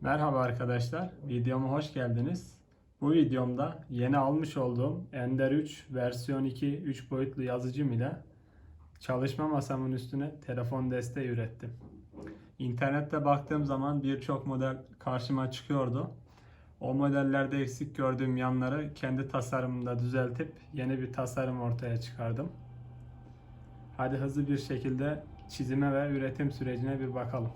Merhaba arkadaşlar, videoma hoş geldiniz. Bu videomda yeni almış olduğum Ender 3 versiyon 2 3 boyutlu yazıcım ile çalışma masamın üstüne telefon desteği ürettim. İnternette baktığım zaman birçok model karşıma çıkıyordu. O modellerde eksik gördüğüm yanları kendi tasarımımda düzeltip yeni bir tasarım ortaya çıkardım. Hadi hızlı bir şekilde çizime ve üretim sürecine bir bakalım.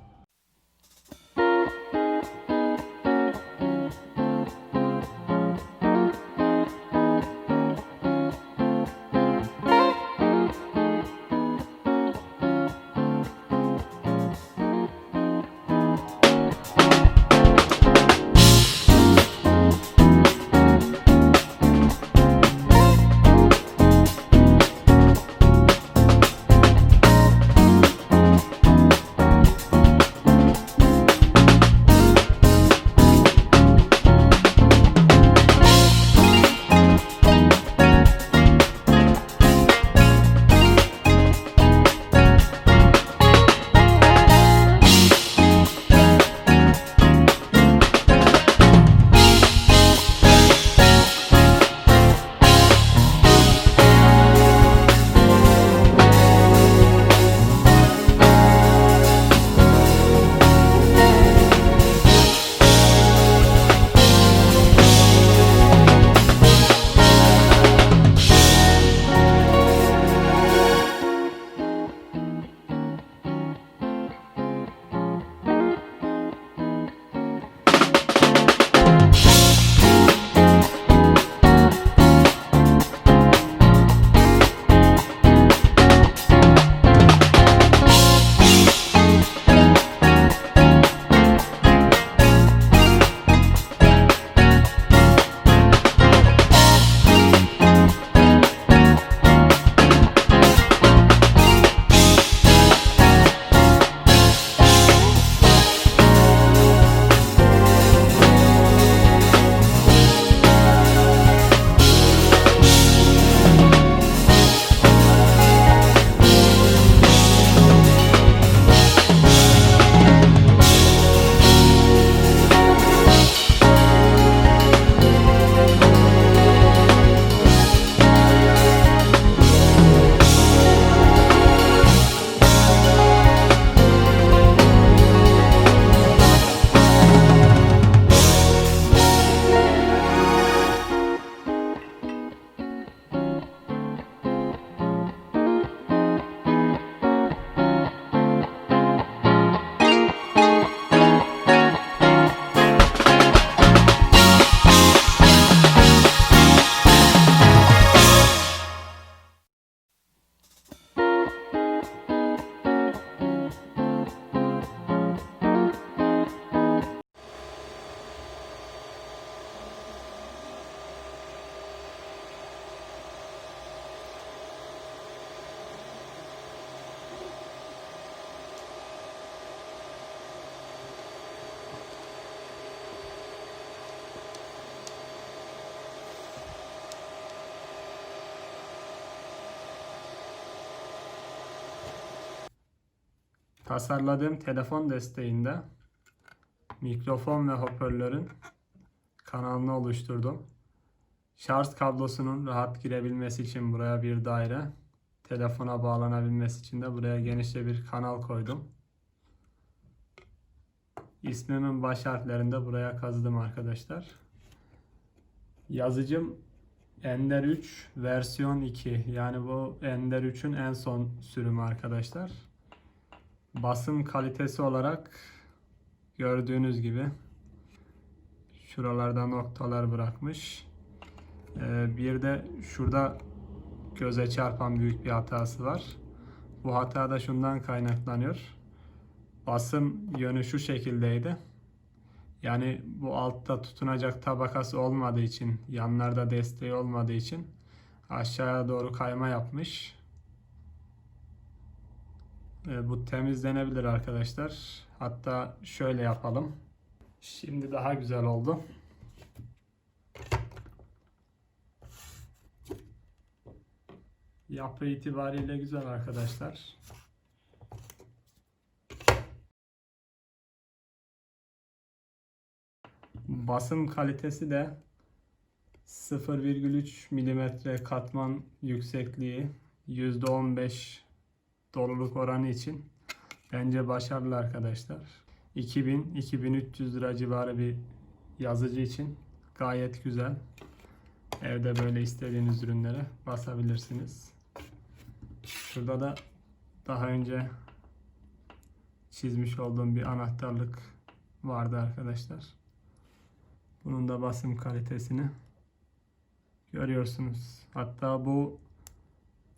Tasarladığım telefon desteğinde mikrofon ve hoparlörün kanalını oluşturdum. Şarj kablosunun rahat girebilmesi için buraya bir daire, telefona bağlanabilmesi için de buraya genişçe bir kanal koydum. İsmimin baş harflerini de buraya kazıdım arkadaşlar. Yazıcım Ender 3 versiyon 2 yani bu Ender 3'ün en son sürümü arkadaşlar. Basım kalitesi olarak gördüğünüz gibi şuralarda noktalar bırakmış. Ee, bir de şurada göze çarpan büyük bir hatası var. Bu hata da şundan kaynaklanıyor. Basım yönü şu şekildeydi. Yani bu altta tutunacak tabakası olmadığı için, yanlarda desteği olmadığı için aşağıya doğru kayma yapmış. E, bu temizlenebilir arkadaşlar. Hatta şöyle yapalım. Şimdi daha güzel oldu. Yapı itibariyle güzel arkadaşlar. Basım kalitesi de 0,3 mm katman yüksekliği %15 doluluk oranı için bence başarılı arkadaşlar. 2000-2300 lira civarı bir yazıcı için gayet güzel. Evde böyle istediğiniz ürünlere basabilirsiniz. Şurada da daha önce çizmiş olduğum bir anahtarlık vardı arkadaşlar. Bunun da basım kalitesini görüyorsunuz. Hatta bu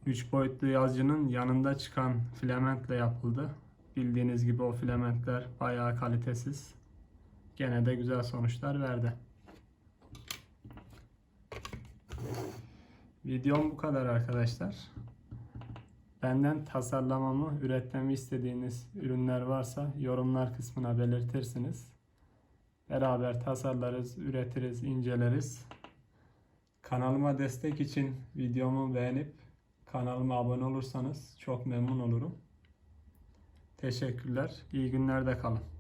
3 boyutlu yazıcının yanında çıkan filamentle yapıldı. Bildiğiniz gibi o filamentler bayağı kalitesiz. Gene de güzel sonuçlar verdi. Videom bu kadar arkadaşlar. Benden tasarlamamı, üretmemi istediğiniz ürünler varsa yorumlar kısmına belirtirsiniz. Beraber tasarlarız, üretiriz, inceleriz. Kanalıma destek için videomu beğenip kanalıma abone olursanız çok memnun olurum. Teşekkürler. İyi günlerde kalın.